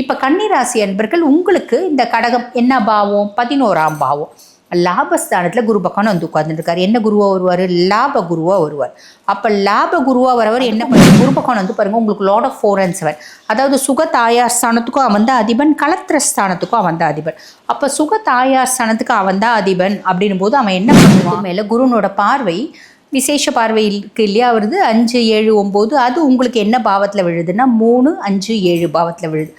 இப்போ கன்னிராசி அன்பர்கள் உங்களுக்கு இந்த கடகம் என்ன பாவம்? பதினோராம் பாவம். லாபஸ்தானத்தில் குரு பகவான் வந்து உட்கார்ந்துருக்காரு என்ன குருவாக வருவார்? லாப குருவாக வருவார். அப்போ லாப குருவாக வரவர் என்ன பண்ணுவார்? குரு பகவான் வந்து பாருங்கள் உங்களுக்கு lord of four and seven அதாவது சுக தாயார் ஸ்தானத்துக்கும் அவன் தான் அதிபன் கலத்திர ஸ்தானத்துக்கும் அவன் தான் அதிபன். அப்போ சுக தாயார் ஸ்தானத்துக்கு அவன் தான் அதிபன் அப்படின்னும் போது அவன் என்ன பண்ணுவான்? மேலே குருனோட பார்வை விசேஷ பார்வைக்கு இல்லையா? வருது. அஞ்சு ஏழு ஒம்பது அது உங்களுக்கு என்ன பாவத்தில் விழுதுன்னா மூணு அஞ்சு ஏழு பாவத்தில் விழுது.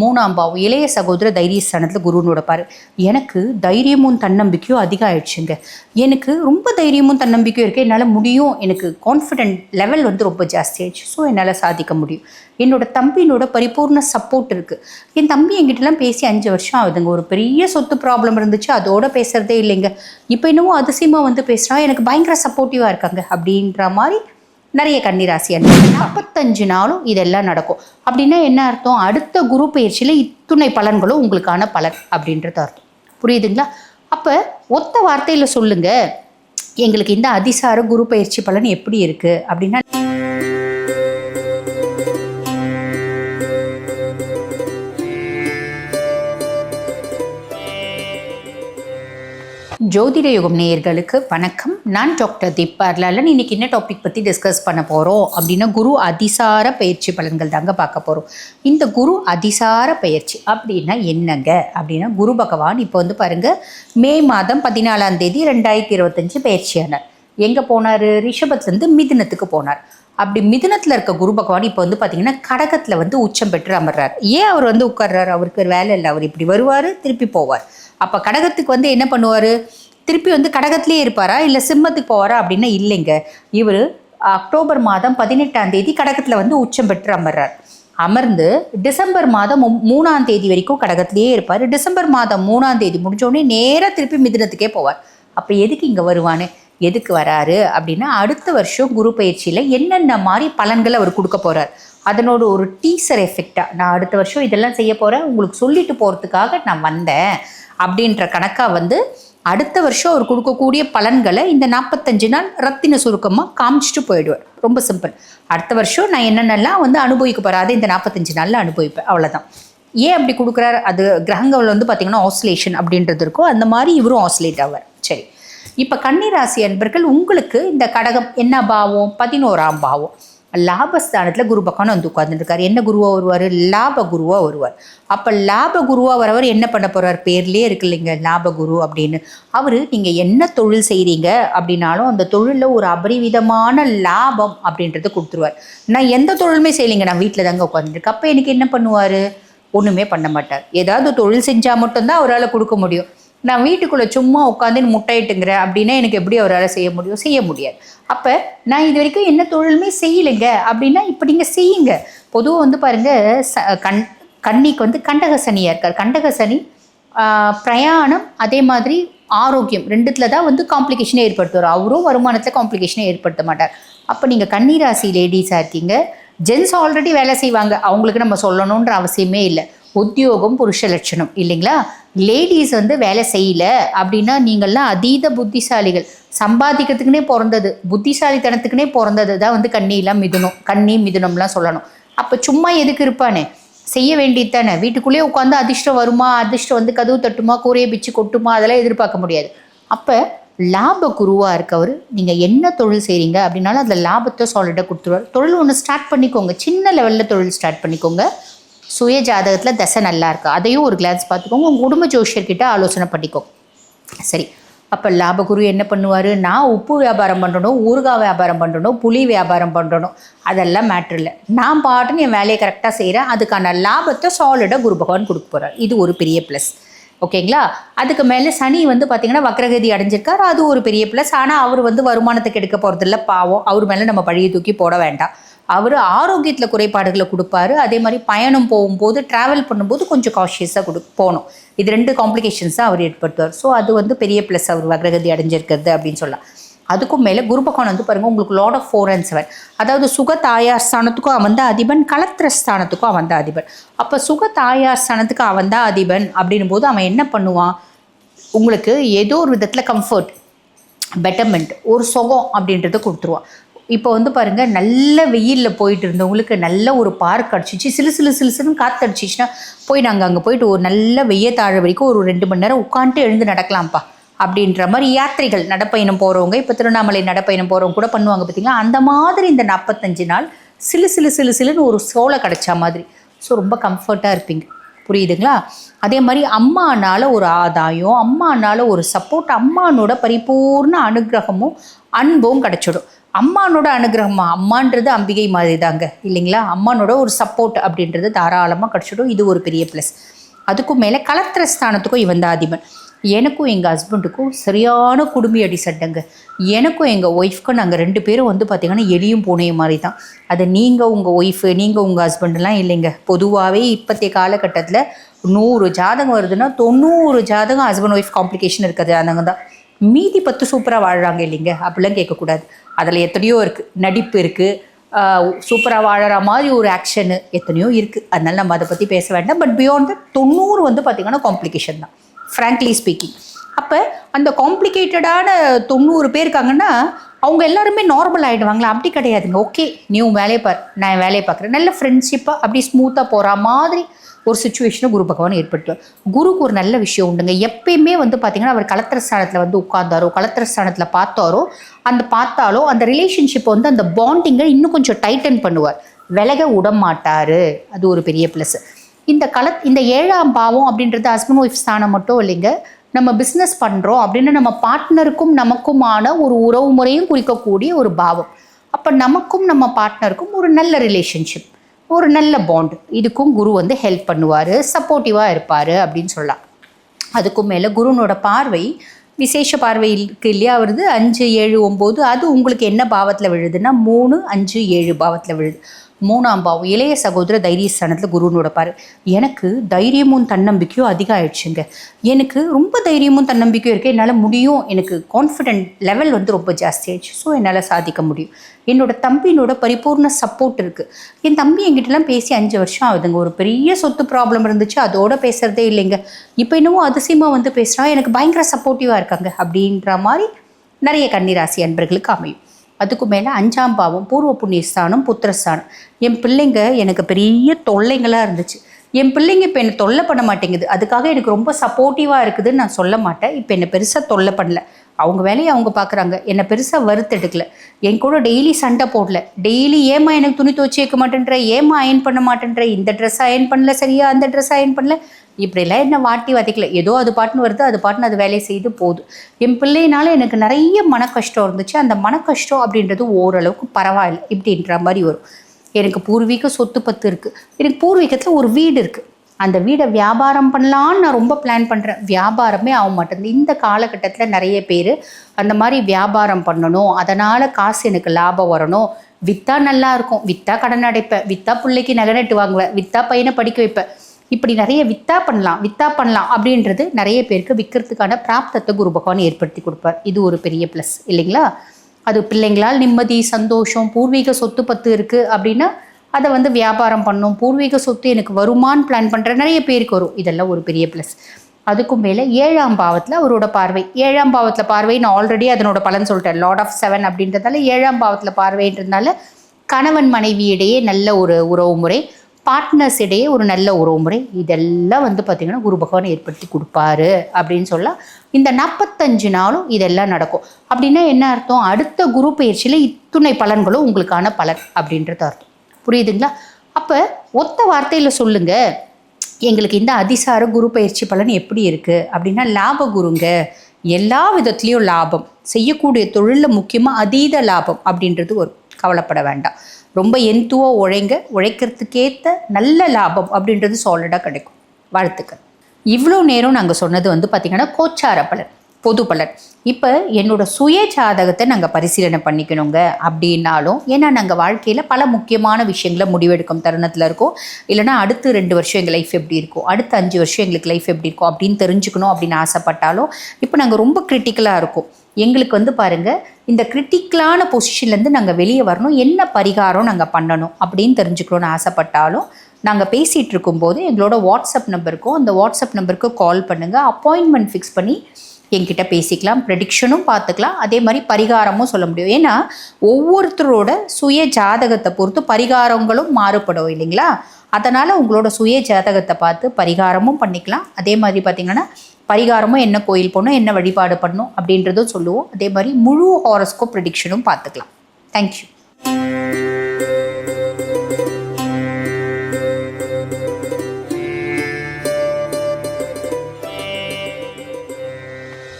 மூணாம் பாவம். இளைய சகோதர தைரியஸ்தானத்தில் குருனோட பாரு எனக்கு தைரியமும் தன்னம்பிக்கையும் அதிகம் ஆயிடுச்சுங்க எனக்கு ரொம்ப தைரியமும் தன்னம்பிக்கையும் இருக்குது என்னால் முடியும். எனக்கு கான்ஃபிடென்ட் லெவல் வந்து ரொம்ப ஜாஸ்தி ஆயிடுச்சு. ஸோ என்னால் சாதிக்க முடியும். என்னோட தம்பினோட பரிபூர்ண சப்போர்ட் இருக்குது என் தம்பி என்கிட்டலாம் பேசி அஞ்சு வருஷம் ஆகுதுங்க. ஒரு பெரிய சொத்து ப்ராப்ளம் இருந்துச்சு. அதோட பேசுகிறதே இல்லைங்க. இப்போ என்னவோ அதிசயமாக வந்து பேசுகிறான் எனக்கு பயங்கர சப்போர்ட்டிவாக இருக்காங்க. அப்படின்ற மாதிரி நிறைய கன்னிராசி அன்பர்கள். நாற்பத்தஞ்சு நாளும் இதெல்லாம் நடக்கும். அப்படின்னா என்ன அர்த்தம்? அடுத்த குரு பயிற்சியில் இத்துணை பலன்களும் உங்களுக்கான பலன் அப்படின்றது அர்த்தம். புரியுதுங்களா? அப்போ ஒத்த வார்த்தையில் சொல்லுங்கள் எங்களுக்கு இந்த அதிசார குரு பயிற்சி பலன் எப்படி இருக்கு அப்படின்னா ஜோதிட யுகம் நேயர்களுக்கு வணக்கம். நான் டாக்டர் தீபார்லாலன் இன்னைக்கு என்ன டாபிக் பற்றி டிஸ்கஸ் பண்ண போகிறோம் அப்படின்னா குரு அதிசார பயிற்சி பலன்கள் தாங்க பார்க்க போகிறோம் இந்த குரு அதிசார பயிற்சி அப்படின்னா என்னங்க? அப்படின்னா குரு பகவான் இப்போ வந்து பாருங்கள் மே மாதம் பதினாலாம் தேதி ரெண்டாயிரத்தி இருபத்தஞ்சு பயிற்சியானார் எங்கே போனார்? ரிஷபத்துலேருந்து மிதுனத்துக்கு போனார். அப்படி மிதுனத்தில் இருக்க குரு பகவான் இப்போ வந்து பார்த்தீங்கன்னா கடகத்தில் வந்து உச்சம் பெற்று அமர்றார். ஏன் அவர் வந்து உட்கார்றாரு? அவருக்கு ஒரு வேலை இல்லை. அவர் இப்படி வருவார் திருப்பி போவார். அப்போ கடகத்துக்கு வந்து என்ன பண்ணுவார்? திருப்பி வந்து கடகத்திலே இருப்பாரா? இல்லை சிம்மத்துக்கு போவாரா? அப்படின்னா இல்லைங்க. இவர் அக்டோபர் மாதம் பதினெட்டாம் தேதி கடகத்தில் வந்து உச்சம் பெற்று அமர்றார். அமர்ந்து டிசம்பர் மாதம் மூணாம் தேதி வரைக்கும் கடகத்திலேயே இருப்பார். டிசம்பர் மாதம் மூணாம் தேதி முடிஞ்சோடனே நேராக திருப்பி மிதினத்துக்கே போவார். அப்போ எதுக்கு இங்கே வருவான்னு எதுக்கு வராரு? அப்படின்னா அடுத்த வருஷம் குரு பயிற்சியில் என்னென்ன மாதிரி பலன்கள் அவர் கொடுக்க போகிறார் அதனோட ஒரு டீசர் எஃபெக்டாக நான் அடுத்த வருஷம் இதெல்லாம் செய்ய போகிறேன் உங்களுக்கு சொல்லிட்டு போகிறதுக்காக நான் வந்தேன். அப்படின்ற கணக்காக வந்து அடுத்த வருஷம் அவர் கொடுக்கக்கூடிய பலன்களை இந்த நாற்பத்தஞ்சு நாள் ரத்தின சுருக்கமாக காமிச்சிட்டு போயிடுவார். ரொம்ப சிம்பிள். அடுத்த வருஷம் நான் என்னென்னலாம் வந்து அனுபவிக்க போகிறேன் இந்த நாற்பத்தஞ்சு நாளில் அனுபவிப்பேன். அவ்வளோதான் ஏன் அப்படி கொடுக்குறாரு? அது கிரகங்கள் வந்து பார்த்திங்கன்னா ஆஸ்லேஷன் அப்படின்றது இருக்கும். அந்த மாதிரி இவரும் ஆஸ்லேட் ஆவார். சரி. இப்போ கன்னிராசி அன்பர்கள் உங்களுக்கு இந்த கடகம் என்ன பாவம்? பதினோராம் பாவம். லாபஸ்தானத்தில் குரு பகவான் வந்து உட்காந்துருக்கார் என்ன குருவாக வருவார்? லாப குருவாக வருவார். அப்போ லாப குருவாக வரவர் என்ன பண்ண போகிறார் பேர்லேயே இருக்கு இல்லைங்க லாப குரு அப்படின்னு. அவர் நீங்கள் என்ன தொழில் செய்கிறீங்க அப்படின்னாலும் அந்த தொழிலில் ஒரு அபரிவிதமான லாபம் அப்படின்றத கொடுத்துருவார். நான் எந்த தொழிலுமே செய்யலைங்க நான் வீட்டில் தாங்க உட்காந்துருக்கேன் அப்போ எனக்கு என்ன பண்ணுவார்? ஒன்றுமே பண்ண மாட்டார். ஏதாவது தொழில் செஞ்சால் மட்டும்தான் அவரால் கொடுக்க முடியும். நான் வீட்டுக்குள்ளே சும்மா உட்காந்து முட்டையிட்டுங்கிறேன் அப்படின்னா எனக்கு எப்படி அவரால் செய்ய முடியும்? செய்ய முடியாது. அப்போ நான் இது வரைக்கும் என்ன தொழிலுமே செய்யலைங்க. அப்படின்னா இப்போ நீங்கள் செய்யுங்க. பொதுவாக வந்து பாருங்கள் ச கண் கண்ணிக்கு வந்து கண்டக சனியாக இருக்கார். கண்டக சனி பிரயாணம் அதே மாதிரி ஆரோக்கியம் ரெண்டுத்துல தான் வந்து காம்ப்ளிகேஷனே ஏற்படுத்துவார். அவரும் வருமானத்தில் காம்ப்ளிகேஷனே ஏற்படுத்த மாட்டார். அப்போ நீங்கள் கன்னிராசி லேடிஸாக இருக்கீங்க. ஜென்ஸ் ஆல்ரெடி வேலை செய்வாங்க. அவங்களுக்கு நம்ம சொல்லணுன்ற அவசியமே இல்லை. உத்தியோகம் புருஷ லட்சணம் இல்லைங்களா? லேடிஸ் வந்து வேலை செய்யல அப்படின்னா நீங்கள்லாம் அதீத புத்திசாலிகள். சம்பாதிக்கிறதுக்குனே பிறந்தது புத்திசாலித்தனத்துக்குனே பிறந்தது தான் வந்து கண்ணிலாம் மிதுனம் கண்ணி மிதுனம்லாம் சொல்லணும். அப்போ சும்மா எதுக்கு இருப்பானே? செய்ய வேண்டியது தானே. வீட்டுக்குள்ளேயே உட்காந்து அதிர்ஷ்டம் வருமா? அதிர்ஷ்டம் வந்து கதவு தட்டுமா? கூரையை பிச்சு கொட்டுமா? அதெல்லாம் எதிர்பார்க்க முடியாது. அப்போ லாப குருவாக இருக்கவர் நீங்கள் என்ன தொழில் செய்கிறீங்க அப்படின்னாலும் அதில் லாபத்தை சாலிடாக கொடுத்துருவார். தொழில் ஒன்று ஸ்டார்ட் பண்ணிக்கோங்க. சின்ன லெவலில் தொழில் ஸ்டார்ட் பண்ணிக்கோங்க. சுய ஜாதகத்தில் தசை நல்லா இருக்குது அதையும் ஒரு கிளான்ஸ் பார்த்துக்கோங்க. உங்கள் குடும்ப ஜோஷியர்கிட்ட ஆலோசனை பண்ணிக்கோ. சரி. அப்போ லாபகுரு என்ன பண்ணுவார்? நான் உப்பு வியாபாரம் பண்ணணும் ஊறுகாய் வியாபாரம் பண்ணணும் புளி வியாபாரம் பண்ணணும் அதெல்லாம் மேட்ரு இல்லை. நான் பாட்டுன்னு என் வேலையை கரெக்டாக செய்கிறேன் அதுக்கான லாபத்தை சாலிடாக குரு பகவான் கொடுக்க போகிறார் இது ஒரு பெரிய ப்ளஸ் ஓகேங்களா அதுக்கு மேலே சனி வந்து பார்த்தீங்கன்னா வக்ரகதி அடைஞ்சிருக்கார். அது ஒரு பெரிய ப்ளஸ் ஆனால் அவர் வந்து வருமானத்துக்கு எடுக்க போகிறதில்ல பாவம். அவர் மேலே நம்ம பழியை தூக்கி போட வேண்டாம். அவர் ஆரோக்கியத்தில் குறைபாடுகளை கொடுப்பாரு. அதே மாதிரி பயணம் போகும்போது ட்ராவல் பண்ணும்போது கொஞ்சம் காஷியஸாக கொடு போகணும். இது ரெண்டு காம்ப்ளிகேஷன்ஸ் தான் அவர் ஏற்படுத்துவார். ஸோ அது வந்து பெரிய ப்ளஸ் அவர் வக்ரகதி அடைஞ்சிருக்கிறது அப்படின்னு சொல்லலாம். அதுக்கும் மேலே குருபகவான் வந்து பாருங்கள் உங்களுக்கு lord of four and seven அதாவது சுக தாயார் ஸ்தானத்துக்கும் அவன் தான் அதிபன் கலத்திர ஸ்தானத்துக்கும் அவன் தான் அதிபன். அப்போ சுக தாயார் ஸ்தானத்துக்கு அவன் தான் அதிபன் அப்படின்னும் போது அவன் என்ன பண்ணுவான்? உங்களுக்கு ஏதோ ஒரு விதத்தில் கம்ஃபர்ட் பெட்டர்மெண்ட் ஒரு சுகம் அப்படின்றத கொடுத்துருவான். இப்போ வந்து பாருங்க நல்ல வெயிலில் போயிட்டு இருந்தவங்களுக்கு நல்ல ஒரு பார்க் அடிச்சிச்சு. சிலு சிலு சிலுசுன்னு காற்று அடிச்சிச்சுன்னா போய் நாங்கள் அங்கே போயிட்டு ஒரு நல்ல வெய்ய தாழ வரைக்கும் ஒரு ரெண்டு மணி நேரம் உட்காந்துட்டு எழுந்து நடக்கலாம்ப்பா அப்படின்ற மாதிரி யாத்திரைகள் நடப்பயணம் போகிறவங்க இப்போ திருவண்ணாமலை நடப்பயணம் போகிறவங்க கூட பண்ணுவாங்க பார்த்தீங்களா அந்த மாதிரி இந்த நாற்பத்தஞ்சு நாள் சிலு சிலு சிலு சிலுன்னு ஒரு சோலை கிடைச்ச மாதிரி. ஸோ ரொம்ப கம்ஃபர்ட்டாக இருப்பீங்க. புரியுதுங்களா? அதே மாதிரி அம்மானால் ஒரு ஆதாயம் அம்மானால ஒரு சப்போர்ட் அம்மானோட பரிபூர்ண அனுகிரகமும் அன்பும் கிடச்சிடும். அம்மானோட அனுகிரகமா? அம்மான்றது அம்பிகை மாதிரி தாங்க இல்லைங்களா? அம்மானோட ஒரு சப்போர்ட் அப்படின்றது தாராளமாக கிடச்சிடும். இது ஒரு பெரிய ப்ளஸ் அதுக்கும் மேலே கலத்திர ஸ்தானத்துக்கும் இவன் தான் அதிபன். எனக்கும் எங்கள் ஹஸ்பண்டுக்கும் சரியான குடும்பி அடி சண்டைங்க எனக்கும் எங்கள் ஒய்ஃப்க்கும் நாங்கள் ரெண்டு பேரும் வந்து பார்த்திங்கன்னா எலியும் பூனையும் மாதிரி தான் அது நீங்கள் உங்கள் ஒய்ஃபு நீங்கள் உங்கள் ஹஸ்பண்டெலாம் இல்லைங்க. பொதுவாகவே இப்போத்தைய காலகட்டத்தில் நூறு ஜாதகம் வருதுன்னா தொண்ணூறு ஜாதகம் ஹஸ்பண்ட் ஒய்ஃப் காம்ப்ளிகேஷன் இருக்கிற ஜாதகம் தான் மீதி பத்து சூப்பராக வாழ்கிறாங்க இல்லைங்க? அப்படிலாம் கேட்கக்கூடாது. அதில் எத்தனையோ இருக்குது நடிப்பு இருக்குது சூப்பராக வாழற மாதிரி ஒரு ஆக்ஷனு எத்தனையோ இருக்குது அதனால நம்ம அதை பற்றி பேச வேண்டாம். பட் பியாண்ட் தொண்ணூறு வந்து பார்த்திங்கன்னா காம்ப்ளிகேஷன் தான். ஃப்ராங்க்லி ஸ்பீக்கிங் அப்போ அந்த காம்ப்ளிகேட்டடான தொண்ணூறு பேர் இருக்காங்கன்னா அவங்க எல்லாருமே நார்மல் ஆகிடுவாங்களா அப்படி கிடையாதுங்க. ஓகே நீ உன் வேலையை பார் நான் என் வேலையை பார்க்குறேன். நல்ல ஃப்ரெண்ட்ஷிப்பாக அப்படி ஸ்மூத்தாக போகிற மாதிரி ஒரு சுச்சுவேஷனை குரு பகவான் ஏற்படுத்துவார். குருக்கு ஒரு நல்ல விஷயம் உண்டுங்க. எப்பயுமே வந்து பார்த்தீங்கன்னா அவர் கலத்திர ஸ்தானத்தில் வந்து உட்கார்ந்தாரோ கலத்திர ஸ்தானத்தில் பார்த்தாரோ அந்த பார்த்தாலோ அந்த ரிலேஷன்ஷிப்பை வந்து அந்த பாண்டிங்கை இன்னும் கொஞ்சம் டைட்டன் பண்ணுவார். விலக விட மாட்டார். அது ஒரு பெரிய ப்ளஸ் இந்த கல இந்த ஏழாம் பாவம் அப்படின்றது ஹஸ்பண்ட் ஒய்ஃப் ஸ்தானம் மட்டும் இல்லைங்க. நம்ம பிஸ்னஸ் பண்ணுறோம் அப்படின்னு நம்ம பார்ட்னருக்கும் நமக்குமான ஒரு உறவு முறையும் குறிக்கக்கூடிய ஒரு பாவம். அப்போ நமக்கும் நம்ம பார்ட்னருக்கும் ஒரு நல்ல ரிலேஷன்ஷிப் ஒரு நல்ல பாண்ட் இதுக்கும் குரு வந்து ஹெல்ப் பண்ணுவார் சப்போர்ட்டிவாக இருப்பார் அப்படின்னு சொல்லலாம். அதுக்கும் மேலே குருனோட பார்வை விசேஷ பார்வை இருக்கு இல்லையா வருது அஞ்சு ஏழு ஒம்பது அது உங்களுக்கு என்ன பாவத்தில் விழுதுன்னா மூணு அஞ்சு ஏழு பாவத்தில் விழுது. மூணாம் பாவம். இளைய சகோதர தைரியஸ்தானத்தில் குருன்னு பாரு எனக்கு தைரியமும் தன்னம்பிக்கையும் அதிகம் ஆயிடுச்சுங்க எனக்கு ரொம்ப தைரியமும் தன்னம்பிக்கையும் இருக்குது என்னால் முடியும். எனக்கு கான்ஃபிடென்ட் லெவல் வந்து ரொம்ப ஜாஸ்தி ஆயிடுச்சு. ஸோ என்னால் சாதிக்க முடியும். என்னோட தம்பியினோட பரிபூர்ண சப்போர்ட் இருக்குது என் தம்பி என்கிட்டலாம் பேசி அஞ்சு வருஷம் ஆகுதுங்க. ஒரு பெரிய சொத்து ப்ராப்ளம் இருந்துச்சு. அதோட பேசுகிறதே இல்லைங்க. இப்போ இன்னமும் அதிசயமாக வந்து பேசுகிறான் எனக்கு பயங்கர சப்போர்ட்டிவாக இருக்காங்க. அப்படின்ற மாதிரி நிறைய கன்னிராசி அன்பர்களுக்கு அமையும். அதுக்கு மேலே அஞ்சாம் பாவம் பூர்வ புண்ணியஸ்தானம் புத்திரஸ்தானம். என் பிள்ளைங்க எனக்கு பெரிய தொல்லைங்களாக இருந்துச்சு. என் பிள்ளைங்க இப்போ என்னை தொல்லை பண்ண மாட்டேங்குது. அதுக்காக எனக்கு ரொம்ப சப்போர்ட்டிவாக இருக்குதுன்னு நான் சொல்ல மாட்டேன். இப்போ என்னை பெருசாக தொல்லை பண்ணல. அவங்க வேலையை அவங்க பார்க்குறாங்க என்னை பெருசாக வறுத்தெடுக்கல என் கூட டெய்லி சண்டை போடல. டெய்லி ஏமா எனக்கு துணி துவச்சி வைக்க மாட்டேன்ற? ஏமா அயன் பண்ண மாட்டேன்ற? இந்த ட்ரெஸ் அயன் பண்ணல. சரியா? அந்த ட்ரெஸ் அயன் பண்ணல. இப்படிலாம் என்ன வாட்டி வதைக்கல. ஏதோ அது பாட்டுன்னு வருது அது பாட்டுன்னு அது வேலையை செய்து போகுது. என் பிள்ளைனால எனக்கு நிறைய மன கஷ்டம் இருந்துச்சு. அந்த மன கஷ்டம் அப்படின்றது ஓரளவுக்கு பரவாயில்ல இப்படின்ற மாதிரி வரும். எனக்கு பூர்வீக சொத்து பத்து இருக்குது எனக்கு பூர்வீகத்தில் ஒரு வீடு இருக்குது அந்த வீடை வியாபாரம் பண்ணலான்னு நான் ரொம்ப பிளான் பண்ணுறேன் வியாபாரமே ஆக மாட்டேங்குது. இந்த காலகட்டத்தில் நிறைய பேர் அந்த மாதிரி வியாபாரம் பண்ணணும். அதனால் காசு எனக்கு லாபம் வரணும். விற்றா நல்லா இருக்கும். விற்றா கடன் அடைப்பேன். விற்றா பிள்ளைக்கு நகை நட்டு வாங்குவேன். விற்றா பையனை படிக்க வைப்பேன். இப்படி நிறைய வித்தா பண்ணலாம் வித்தா பண்ணலாம் அப்படின்றது நிறைய பேருக்கு விற்கிறதுக்கான பிராப்தத்தை குரு பகவான் ஏற்படுத்தி கொடுப்பார். இது ஒரு பெரிய ப்ளஸ் இல்லைங்களா? அது பிள்ளைங்களால் நிம்மதி சந்தோஷம் பூர்வீக சொத்து பத்து இருக்குது அப்படின்னா அதை வந்து வியாபாரம் பண்ணும். பூர்வீக சொத்து எனக்கு வருமான்னு பிளான் பண்ணுற நிறைய பேருக்கு வரும். இதெல்லாம் ஒரு பெரிய ப்ளஸ் அதுக்கும் மேலே ஏழாம் பாவத்தில் அவரோட பார்வை. ஏழாம் பாவத்தில் பார்வை நான் ஆல்ரெடி அதனோட பலன் சொல்லிட்டேன். லார்ட் ஆஃப் செவன் அப்படின்றதால ஏழாம் பாவத்தில் பார்வைன்றதுனால கணவன் மனைவியிடையே நல்ல ஒரு உறவு முறை பார்ட்னர்ஸ் இடையே ஒரு நல்ல உறவுமுறை. இதெல்லாம் வந்து பார்த்திங்கன்னா குரு பகவான் ஏற்படுத்தி கொடுப்பாரு அப்படின்னு சொல்ல இந்த நாற்பத்தஞ்சு நாளும் இதெல்லாம் நடக்கும். அப்படின்னா என்ன அர்த்தம்? அடுத்த குரு பயிற்சியில் இத்துணை பலன்களும் உங்களுக்கான பலன் அப்படின்றது அர்த்தம். புரியுதுங்களா? அப்போ ஒத்த வார்த்தையில் சொல்லுங்க. எங்களுக்கு இந்த அதிசார குரு பயிற்சி பலன் எப்படி இருக்குது அப்படின்னா லாப குருங்க. எல்லா விதத்துலேயும் லாபம். செய்யக்கூடிய தொழிலில் முக்கியமாக அதீத லாபம் அப்படின்றது ஒரு கவலைப்பட வேண்டாம். ரொம்ப எந்துவாக உழைங்க உழைக்கிறதுக்கேற்ற நல்ல லாபம் அப்படின்றது சாலிடாக கிடைக்கும். வாழ்த்துக்கள். இவ்வளோ நேரம் நாங்கள் சொன்னது வந்து பார்த்திங்கன்னா கோச்சார பலன் பொது பலன். இப்போ என்னோட சுய ஜாதகத்தை நாங்கள் பரிசீலனை பண்ணிக்கணுங்க அப்படின்னாலும் ஏன்னா நாங்கள் வாழ்க்கையில் பல முக்கியமான விஷயங்களை முடிவெடுக்கும் தருணத்தில் இருக்கோம். இல்லைனா அடுத்து ரெண்டு வருஷம் எங்கள் லைஃப் எப்படி இருக்கும் அடுத்த அஞ்சு வருஷம் எங்களுக்கு லைஃப் எப்படி இருக்கும் அப்படின்னு தெரிஞ்சுக்கணும் அப்படின்னு ஆசைப்பட்டாலும் இப்போ நாங்கள் ரொம்ப கிரிட்டிக்கலாக இருக்கோம். எங்களுக்கு வந்து பாருங்கள் இந்த கிரிட்டிக்கலான பொசிஷன்லேருந்து நாங்கள் வெளியே வரணும் என்ன பரிகாரம் நாங்கள் பண்ணணும் அப்படின்னு தெரிஞ்சுக்கணும்னு ஆசைப்பட்டாலும் நாங்கள் பேசிகிட்டு இருக்கும்போது எங்களோட வாட்ஸ்அப் நம்பருக்கும் அந்த வாட்ஸ்அப் நம்பருக்கு கால் பண்ணுங்கள் அப்பாயின்மெண்ட் ஃபிக்ஸ் பண்ணி என்கிட்ட பேசிக்கலாம் ப்ரெடிக்ஷனும் பார்த்துக்கலாம். அதே மாதிரி பரிகாரமும் சொல்ல முடியும். ஏன்னா ஒவ்வொருத்தரோட சுய ஜாதகத்தை பொறுத்து பரிகாரங்களும் மாறுபடும் இல்லைங்களா? அதனால் உங்களோட சுய ஜாதகத்தை பார்த்து பரிகாரமும் பண்ணிக்கலாம். அதே மாதிரி பார்த்தீங்கன்னா பரிகாரமும் என்ன கோயில் போகணும் என்ன வழிபாடு பண்ணணும் அப்படின்றதும் சொல்லுவோம். அதே மாதிரி முழு ஹாரஸ்கோப் ப்ரெடிக்ஷனும் பார்த்துக்கலாம். தேங்க்யூ